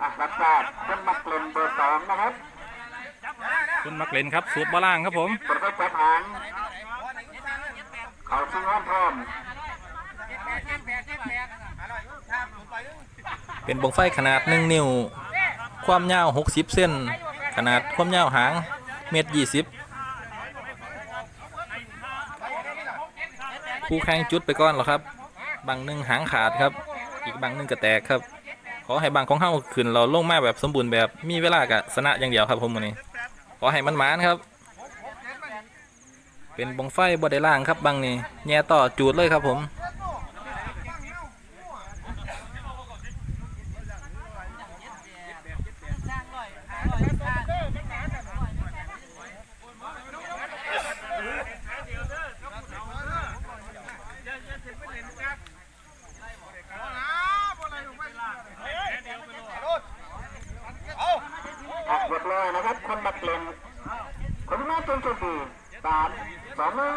อะรับทราบตุนมักเลนเบอร์สองนะครับคุณมักเลนครับสูบบล่างครับผมปรับจัางเขาซึ่งห้อมพร้อมเป็นบงไฟขนาดหนึ่งนิ้ว ความยาวหกสิบเส้น ขนาดความยาวหางเมตรยี่สิบ ผู้แข่งจุดไปก่อนหรอครับบางหนึ่งหางขาดครับ อีกบางหนึ่งก็แตกครับ ขอให้บางของเฮาขึ้นเราลงมาแบบสมบูรณ์แบบมีเวลากะชนะอย่างเดียวครับผมวันนี้ ขอให้มันหมานครับ เป็นบงไฟบอได้ล่างครับบางนี่แง่ต่อจูดเลยครับผม อะเรียบร้อย นะครับคนมาเปลี่ยนคนที่น่าจนสุดดีสามสองหนึ่ง